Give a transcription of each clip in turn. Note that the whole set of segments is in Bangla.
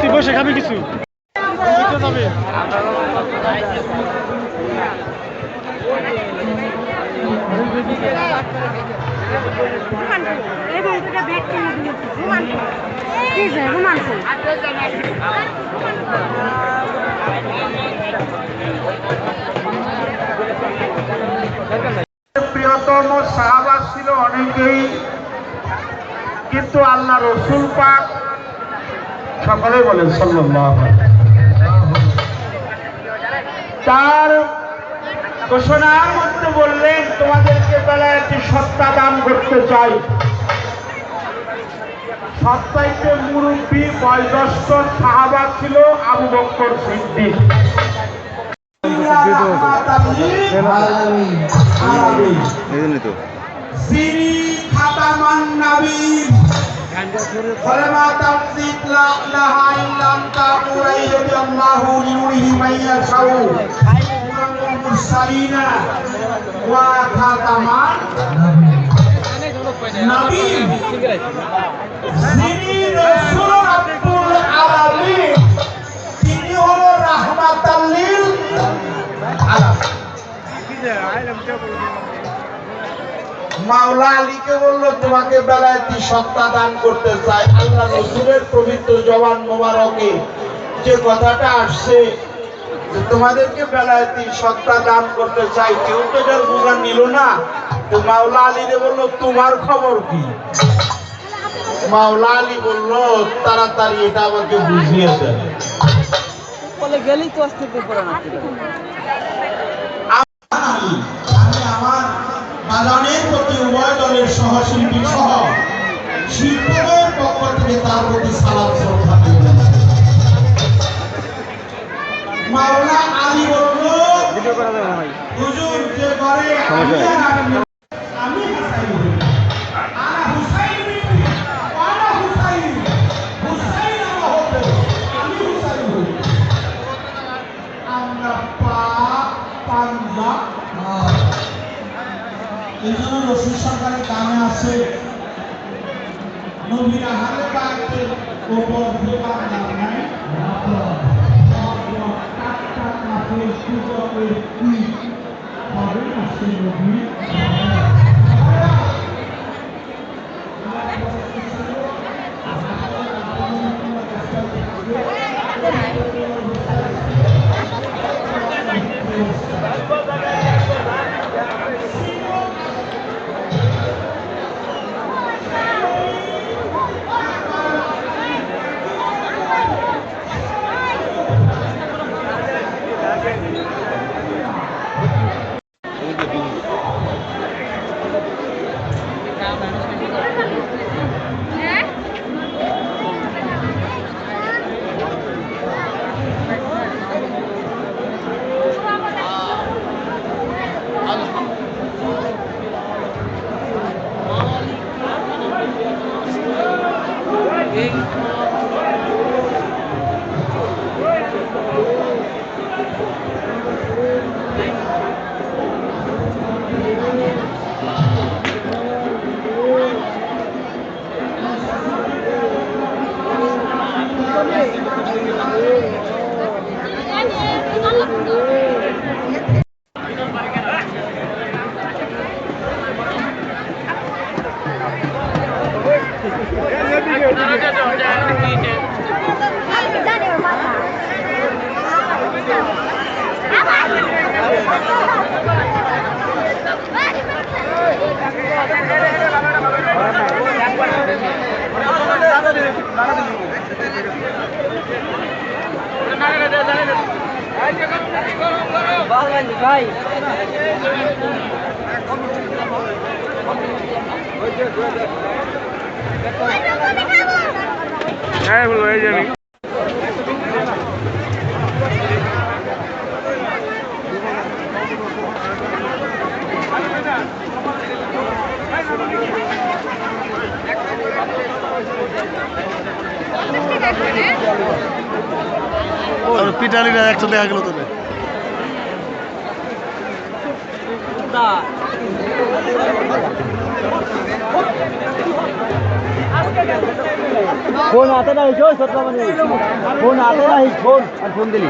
তুই বসে খাবি কিছু কিছু যাবে এবং দুটা প্রিয়তম সাহাবা ছিল অনেকেই কিন্তু আল্লাহ রসুল পাক সকলে বলেন সাল্লাল্লাহু তার ঘোষণার মধ্যে বললেন তোমাদেরকে বেলায় একটি সত্তা দান করতে চাই। সত্তাইতে মুরব্বী, বয়োজ্যেষ্ঠ সাহাবা ছিল আবু বক্কর সিদ্দিক। যিনি ওয়া খাতামান নবীন যিনি রাসূল রাব্বুল আলামিন তিনি হলো রাহমাতাল মাওলা আলীকে বলল, তোমাকে বেলায়েতি সত্তা দান করতে চাই? আল্লাহ রসুলের পবিত্র জবান মোবারকে যে কথাটা আসছে তোমাদেরকে বেলায়েতি সত্তা দান করতে চাই কেউ তো এটার বুঝা নিল না। তো মাওলা আলীরে বলল তোমার খবর কি? মাওলা আলী বলল তাড়াতাড়ি এটা আমাকে বুঝিয়ে দেয় বলে গেলেই তো আসতে পেপার আনতে আমি আমার বাগানের প্রতি উভয় দলের সহশিল্পী সহ পাঞ্জা এই জন্য রসুল সরকারের কামে আছে নবীরা হালে পাকের ওপর দিয়ে বাংলার নাই। হবে না Amém. ভাই। হ্যাঁ বলব এই যাবি। পিটালিটা একশো দেখা গেল তোদের। ফোন হাতে রাখিস ওই ছোট মানে ফোন হাতে রাখিস ফোন। আর ফোন দিলি।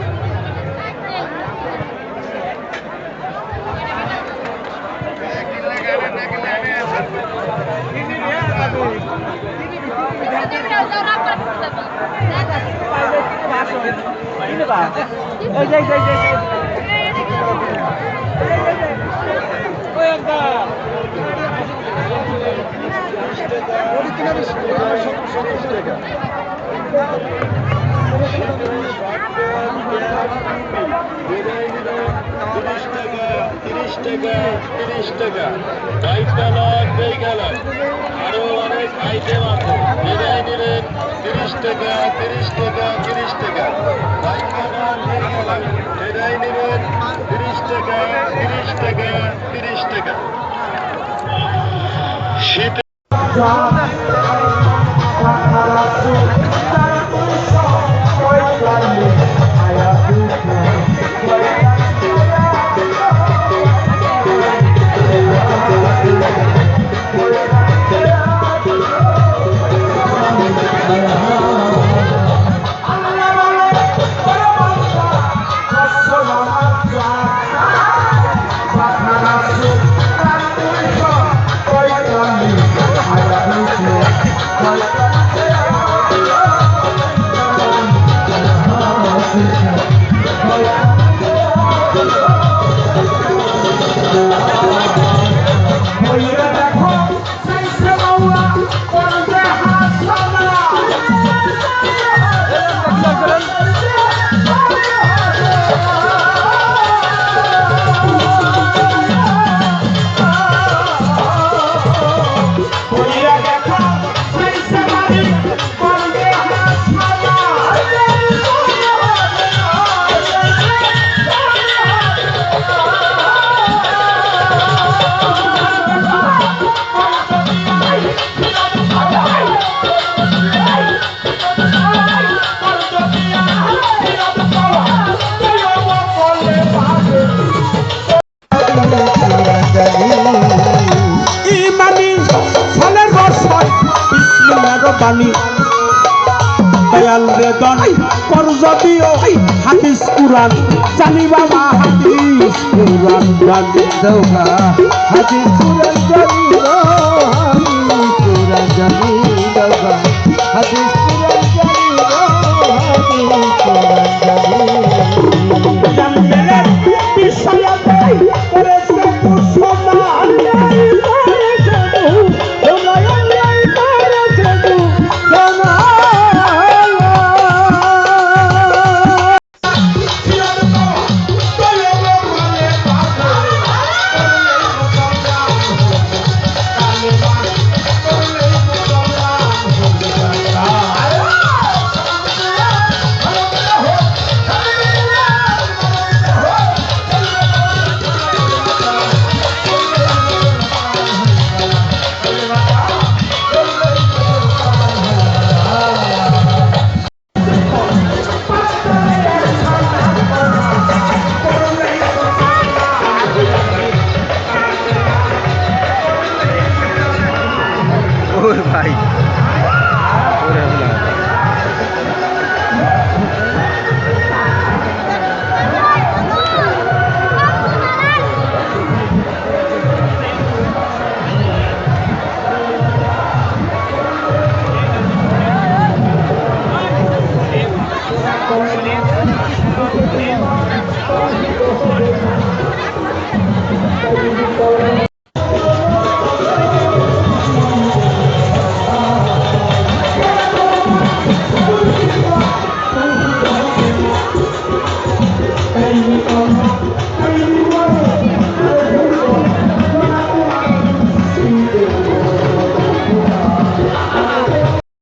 যে এই যে, এই যে, এই যে। তিরিশ টাকা তিরিশ টাকা তিরিশ টাকা পেয়ে গেল আরও অনেক আইটেম আছে বিদায় নিলেন তিরিশ টাকা তিরিশ টাকা তিরিশ টাকা পেয়ে গেল বিদায় নিবেন তিরিশ টাকা তিরিশ টাকা তিরিশ টাকা কর যদিও হাদিস কুরআন। জানি বাবা হাদিস কুরআন। জানি হাদিস কুরআন জানি।